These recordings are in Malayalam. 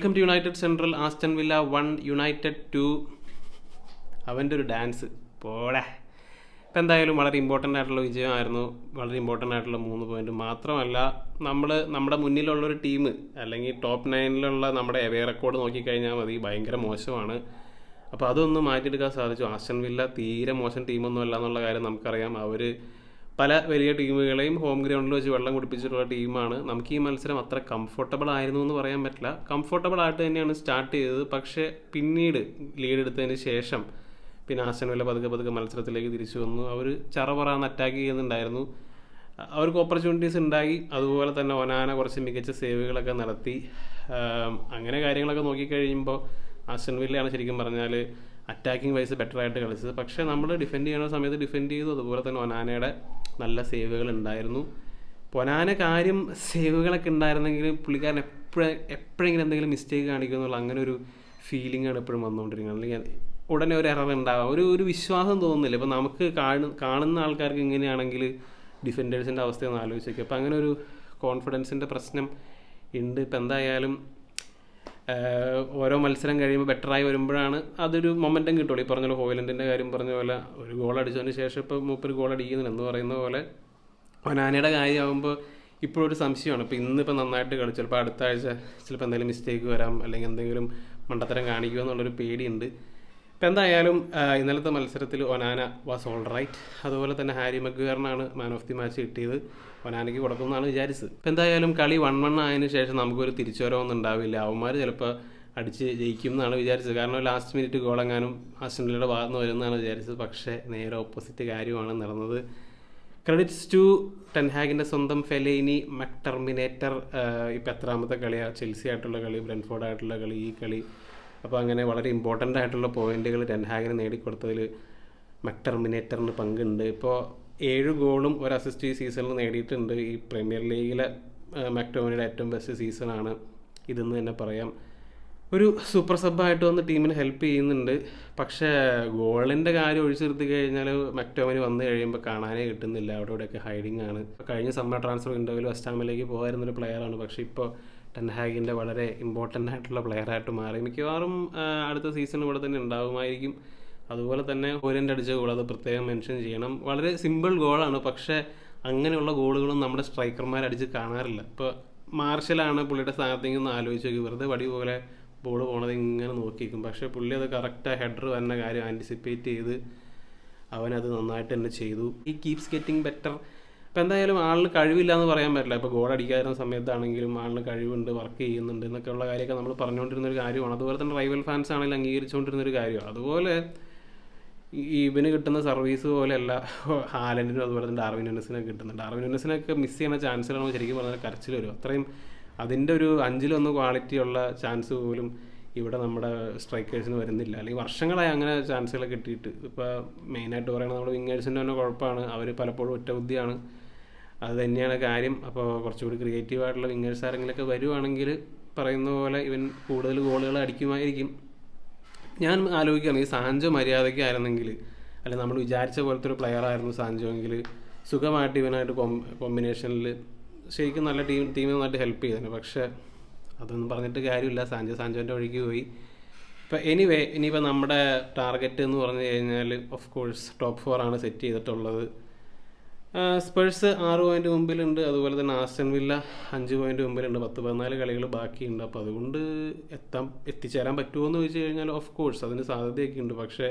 Welcome to United central Aston Villa one United two അവന്റെ ഒരു ഡാൻസ് പോടെ. ഇപ്പം എന്തായാലും വളരെ ഇമ്പോർട്ടന്റ് ആയിട്ടുള്ള വിജയമായിരുന്നു. വളരെ ഇമ്പോർട്ടന്റ് ആയിട്ടുള്ള മൂന്ന് പോയിന്റ് മാത്രമല്ല നമ്മൾ നമ്മുടെ മുന്നിലുള്ളൊരു ടീം അല്ലെങ്കിൽ ടോപ്പ് നയനിലുള്ള നമ്മുടെ എവേ റെക്കോർഡ് നോക്കിക്കഴിഞ്ഞാൽ മതി. ഭയങ്കര മോശമാണ്. അപ്പോൾ അതൊന്ന് മാറ്റിയെടുക്കാൻ സാധിച്ചു. ആസ്റ്റൻ വില്ല തീരെ മോശം ടീമൊന്നും അല്ല എന്നുള്ള കാര്യം നമുക്കറിയാം. അവർ പല വലിയ ടീമുകളെയും ഹോം ഗ്രൗണ്ടിൽ വെച്ച് വെള്ളം കുടിപ്പിച്ചിട്ടുള്ള ടീമാണ്. നമുക്ക് ഈ മത്സരം അത്ര കംഫർട്ടബിൾ ആയിരുന്നു എന്ന് പറയാൻ പറ്റില്ല. കംഫർട്ടബിൾ ആയിട്ട് തന്നെയാണ് സ്റ്റാർട്ട് ചെയ്തത്. പക്ഷേ പിന്നീട് ലീഡ് എടുത്തതിന് ശേഷം പിന്നെ ആസ്റ്റൺ പതുക്കെ പതുക്കെ മത്സരത്തിലേക്ക് തിരിച്ചു വന്നു. അവർ ചറപറാന്ന് അറ്റാക്ക് ചെയ്യുന്നുണ്ടായിരുന്നു. അവർക്ക് ഓപ്പർച്യൂണിറ്റീസ് ഉണ്ടായി. അതുപോലെ തന്നെ ഒനാന കുറച്ച് മികച്ച സേവുകളൊക്കെ നടത്തി. അങ്ങനെ കാര്യങ്ങളൊക്കെ നോക്കിക്കഴിയുമ്പോൾ ആസ്റ്റൺ ശരിക്കും പറഞ്ഞാൽ അറ്റാക്കിംഗ് വൈസ് ബെറ്റർ ആയിട്ട് കളിച്ചത്. പക്ഷേ നമ്മൾ ഡിഫെൻഡ് ചെയ്യുന്ന സമയത്ത് ഡിഫെൻഡ് ചെയ്തു. അതുപോലെ തന്നെ ഒനാനയുടെ നല്ല സേവുകൾ ഉണ്ടായിരുന്നു. പൊനാന കാര്യം സേവുകളൊക്കെ ഉണ്ടായിരുന്നെങ്കിൽ പുള്ളിക്കാരൻ എപ്പോഴും എപ്പോഴെങ്കിലും എന്തെങ്കിലും മിസ്റ്റേക്ക് കാണിക്കുന്നുള്ള അങ്ങനെ ഒരു ഫീലിംഗ് ആണ് എപ്പോഴും വന്നുകൊണ്ടിരിക്കുന്നത്. അല്ലെങ്കിൽ ഉടനെ ഒരു എറർ ഉണ്ടാവാം. ഒരു ഒരു വിശ്വാസം തോന്നുന്നില്ല. ഇപ്പം നമുക്ക് കാണു കാണുന്ന ആൾക്കാർക്ക് ഇങ്ങനെയാണെങ്കിൽ ഡിഫൻഡേഴ്സിന്റെ അവസ്ഥയൊന്ന് ആലോചിച്ചേക്കും. അപ്പോൾ അങ്ങനെ ഒരു കോൺഫിഡൻസിന്റെ പ്രശ്നം ഉണ്ട്. ഇപ്പം എന്തായാലും ഓരോ മത്സരം കഴിയുമ്പോൾ ബെറ്ററായി വരുമ്പോഴാണ് അതൊരു മൊമെന്റം കിട്ടുള്ളൂ. ഈ പറഞ്ഞ പോലെ ഹോയിലൻഡിന്റെ കാര്യം പറഞ്ഞ പോലെ ഒരു ഗോൾ അടിച്ചതിന് ശേഷം ഇപ്പോൾ മൂപ്പർ ഗോൾ അടിക്കുന്നില്ല എന്ന് പറയുന്ന പോലെ ഒനാനയുടെ കാര്യമാകുമ്പോൾ ഇപ്പോഴൊരു സംശയമാണ്. ഇപ്പോൾ ഇന്നിപ്പോൾ നന്നായിട്ട് കളിച്ചു. ചിലപ്പോൾ അടുത്ത ആഴ്ച ചിലപ്പോൾ എന്തെങ്കിലും മിസ്റ്റേക്ക് വരാം അല്ലെങ്കിൽ എന്തെങ്കിലും മണ്ടത്തരം കാണിക്കുമോ എന്നുള്ളൊരു പേടിയുണ്ട്. ഇപ്പം എന്തായാലും ഇന്നലത്തെ മത്സരത്തിൽ ഒനാന വാസ് ഓൾ റൈറ്റ് അതുപോലെ തന്നെ ഹാരി മഗ്വേറിനാണ് മാൻ ഓഫ് ദി മാച്ച് കിട്ടിയത്. ഒനാനയ്ക്ക് കൊടുക്കുമെന്നാണ് വിചാരിച്ചത്. ഇപ്പം എന്തായാലും കളി വൺ വൺ ആയതിനു ശേഷം നമുക്കൊരു തിരിച്ചുവരവൊന്നും ഉണ്ടാവില്ല അവന്മാർ ചിലപ്പോൾ അടിച്ച് ജയിക്കും എന്നാണ് വിചാരിച്ചത്. കാരണം ലാസ്റ്റ് മിനിറ്റ് ഗോളെങ്ങാനും ആസ്റ്റൻലിയുടെ ഭാഗത്ത് നിന്ന് വരുമെന്നാണ് വിചാരിച്ചത്. പക്ഷേ നേരെ ഓപ്പോസിറ്റ് കാര്യമാണ് നടന്നത്. ക്രെഡിറ്റ്സ് ടു ടെൻഹാഗിന്റെ സ്വന്തം ഫെലൈനി മക്ടർമിനേറ്റർ ഇപ്പം എത്രാമത്തെ കളിയാണ് ചെൽസി ആയിട്ടുള്ള കളി ബ്രെൻഫോർഡ് ആയിട്ടുള്ള കളി ഈ കളി അപ്പോൾ അങ്ങനെ വളരെ ഇമ്പോർട്ടന്റ് ആയിട്ടുള്ള പോയിന്റുകൾ ടെൻഹാഗിന് നേടിക്കൊടുത്തതിൽ മക്ടർമിനേറ്ററിന് പങ്കുണ്ട്. ഇപ്പോൾ ഏഴ് ഗോളും ഒരു അസിസ്റ്റ് ഈ സീസണിൽ നേടിയിട്ടുണ്ട്. ഈ പ്രീമിയർ ലീഗിലെ മെക്ടോമിനിയുടെ ഏറ്റവും ബെസ്റ്റ് സീസണാണ് ഇതെന്ന് തന്നെ പറയാം. ഒരു സൂപ്പർ സബ്ബായിട്ട് വന്ന് ടീമിന് ഹെൽപ്പ് ചെയ്യുന്നുണ്ട്. പക്ഷേ ഗോളിന്റെ കാര്യം ഒഴിച്ചു നിർത്തി കഴിഞ്ഞാൽ മക്ടോമിന് വന്നു കഴിയുമ്പോൾ കാണാനേ കിട്ടുന്നില്ല. അവിടെ ഇവിടെയൊക്കെ ഹൈഡിങ് ആണ്. കഴിഞ്ഞ സമ്മർ ട്രാൻസ്ഫർ വിൻഡോയിൽ വെസ്റ്റാമിലേക്ക് പോകായിരുന്നൊരു പ്ലെയറാണ് പക്ഷേ ഇപ്പോൾ ടെൻഹാഗിന്റെ വളരെ ഇമ്പോർട്ടന്റ് ആയിട്ടുള്ള പ്ലെയറായിട്ട് മാറി. മിക്കവാറും അടുത്ത സീസൺ ഇവിടെ തന്നെ ഉണ്ടാകുമായിരിക്കും അതുപോലെ തന്നെ ഓരന്റെ അടിച്ച ഗോൾ അത് പ്രത്യേകം മെൻഷൻ ചെയ്യണം. വളരെ സിമ്പിൾ ഗോളാണ് പക്ഷേ അങ്ങനെയുള്ള ഗോളുകളും നമ്മുടെ സ്ട്രൈക്കർമാർ അടിച്ച് കാണാറില്ല. ഇപ്പോൾ മാർഷലാണ് പുള്ളിയുടെ സ്ഥാനത്തേക്ക് ഒന്ന് ആലോചിച്ച് നോക്കി. വെറുതെ വടി പോലെ ബോൾ പോണത് ഇങ്ങനെ നോക്കിയിരിക്കും. പക്ഷേ പുള്ളി അത് കറക്റ്റ് ഹെഡർ വരുന്ന കാര്യം ആന്റിസിപ്പേറ്റ് ചെയ്ത് അവനത് നന്നായിട്ട് തന്നെ ചെയ്തു. ഈ കീപ്സ് ഗെറ്റിംഗ് ബെറ്റർ ഇപ്പം എന്തായാലും ആളിന് കഴിവില്ല എന്ന് പറയാൻ പറ്റില്ല. ഇപ്പോൾ ഗോൾ അടിക്കാതിരുന്ന സമയത്താണെങ്കിലും ആളിന് കഴിവുണ്ട് വർക്ക് ചെയ്യുന്നുണ്ട് എന്നൊക്കെയുള്ള കാര്യമൊക്കെ നമ്മൾ പറഞ്ഞുകൊണ്ടിരുന്ന ഒരു കാര്യമാണ്. അതുപോലെ തന്നെ റൈവൽ ഫാൻസ് ആണെങ്കിലും അംഗീകരിച്ചുകൊണ്ടിരുന്ന ഒരു കാര്യമാണ്. അതുപോലെ ഈ ഇവന് കിട്ടുന്ന സർവീസ് പോലെയല്ല ഹാലൻഡിനും അതുപോലെ തന്നെ ഡാർവിൻ യുനസിനൊക്കെ കിട്ടുന്നുണ്ട് ഡാർവിൻ യുനസിനൊക്കെ മിസ് ചെയ്യുന്ന ചാൻസുകളാണ് ശരിക്കും പറഞ്ഞാൽ കരച്ചിൽ വരും. അത്രയും അതിന്റെ ഒരു അഞ്ചിലൊന്ന് ക്വാളിറ്റി ഉള്ള ചാൻസ് പോലും ഇവിടെ നമ്മുടെ സ്ട്രൈക്കേഴ്സിന് വരുന്നില്ല. അല്ലെങ്കിൽ വർഷങ്ങളായി അങ്ങനെ ചാൻസുകൾ കിട്ടിയിട്ട്. ഇപ്പോൾ മെയിനായിട്ട് പറയുന്നത് നമ്മുടെ വിങ്ങേഴ്സിന്റെ തന്നെ കുഴപ്പമാണ്. അവർ പലപ്പോഴും ഒറ്റ ബുദ്ധിയാണ് അത് തന്നെയാണ് കാര്യം. അപ്പോൾ കുറച്ചുകൂടി ക്രിയേറ്റീവ് ആയിട്ടുള്ള വിങ്ങേഴ്സ് ആരെങ്കിലൊക്കെ വരുവാണെങ്കിൽ പറയുന്ന പോലെ ഇവൻ കൂടുതൽ ഗോളുകൾ അടിക്കുമായിരിക്കും. ഞാൻ ആലോചിക്കുകയാണ് ഈ സാഞ്ചോ മര്യാദയ്ക്കായിരുന്നെങ്കിൽ അല്ലെ നമ്മൾ വിചാരിച്ച പോലത്തെ ഒരു പ്ലെയർ ആയിരുന്നു സാഞ്ചോ എങ്കിൽ സുഖമായിട്ട് ഇവനായിട്ട് കോമ്പിനേഷനിൽ ശരിക്കും നല്ല ടീം ടീമിനെ നന്നായിട്ട് ഹെൽപ്പ് ചെയ്തേനെ പക്ഷേ അതൊന്നും പറഞ്ഞിട്ട് കാര്യമില്ല. സാഞ്ചോ സാഞ്ചോന്റെ വഴിക്ക് പോയി. ഇപ്പം എനിവേ ഇനിയിപ്പോൾ നമ്മുടെ ടാർഗറ്റ് എന്ന് പറഞ്ഞു കഴിഞ്ഞാൽ ഓഫ് കോഴ്സ് ടോപ്പ് ഫോർ ആണ് സെറ്റ് ചെയ്തിട്ടുള്ളത്. സ്പേഴ്സ് ആറ് പോയിന്റ് മുമ്പിലുണ്ട്. അതുപോലെ തന്നെ ആസ്റ്റൻ വില്ല അഞ്ച് പോയിന്റ് മുമ്പിലുണ്ട്. പത്ത് പതിനാല് കളികൾ ബാക്കിയുണ്ട്. അപ്പോൾ അതുകൊണ്ട് എത്താൻ എത്തിച്ചേരാൻ പറ്റുമോ എന്ന് ചോദിച്ചു കഴിഞ്ഞാൽ ഓഫ് കോഴ്സ് അതിന് സാധ്യതയൊക്കെ ഉണ്ട് പക്ഷേ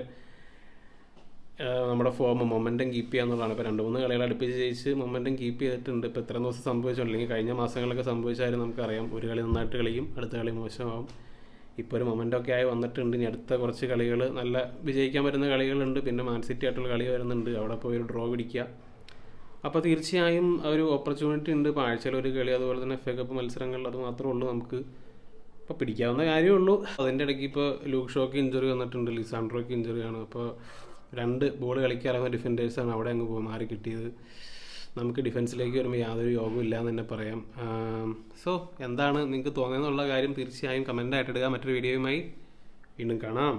നമ്മുടെ ഫോം മൊമെന്റം കീപ്പ് ചെയ്യുക എന്നുള്ളതാണ് ഇപ്പോൾ രണ്ട് മൂന്ന് കളികൾ അടുപ്പിച്ച് ജയിച്ച് മൊമെന്റം കീപ്പ് ചെയ്തിട്ടുണ്ട്. ഇപ്പോൾ ഇത്രയും ദിവസം സംഭവിച്ചുകൊണ്ടില്ലെങ്കിൽ കഴിഞ്ഞ മാസങ്ങളിലൊക്കെ സംഭവിച്ചാലും നമുക്കറിയാം. ഒരു കളി നന്നായിട്ട് കളിക്കും അടുത്ത കളി മോശമാവും. ഇപ്പോൾ ഒരു മൊമെന്റൊക്കെ ആയി വന്നിട്ടുണ്ട്. ഇനി അടുത്ത കുറച്ച് കളികൾ നല്ല വിജയിക്കാൻ പറ്റുന്ന കളികളുണ്ട്. പിന്നെ മാൻ സിറ്റി ആയിട്ടുള്ള കളി വരുന്നുണ്ട്. അവിടെ പോയി ഒരു ഡ്രോ പിടിക്കുക. അപ്പോൾ തീർച്ചയായും ഒരു ഓപ്പർച്യൂണിറ്റി ഉണ്ട്. ഇപ്പോൾ ആഴ്ചയിൽ ഒരു കളി അതുപോലെ തന്നെ എഫ് എ കപ്പ് മത്സരങ്ങൾ അത് മാത്രമേ ഉള്ളൂ നമുക്ക്. ഇപ്പോൾ പിടിക്കാവുന്ന കാര്യമേ ഉള്ളൂ അതിന്റെ ഇടയ്ക്ക് ഇപ്പോൾ ലൂക്ക് ഷോക്ക് ഇഞ്ചുറി വന്നിട്ടുണ്ട്. ലിസാൻഡ്രോക്ക് ഇഞ്ചുറിയാണ് അപ്പോൾ രണ്ട് ബോൾ കളിക്കാറാകുന്ന ഡിഫൻഡേഴ്സാണ് അവിടെ അങ്ങ് മാറി കിട്ടിയത്. നമുക്ക് ഡിഫൻസിലേക്ക് വരുമ്പോൾ യാതൊരു യോഗവും ഇല്ല എന്ന് തന്നെ പറയാം. സോ എന്താണ് നിങ്ങൾക്ക് തോന്നുന്നതെന്നുള്ള കാര്യം തീർച്ചയായും കമന്റായിട്ട് ഇടുക. മറ്റൊരു വീഡിയോയുമായി വീണ്ടും കാണാം.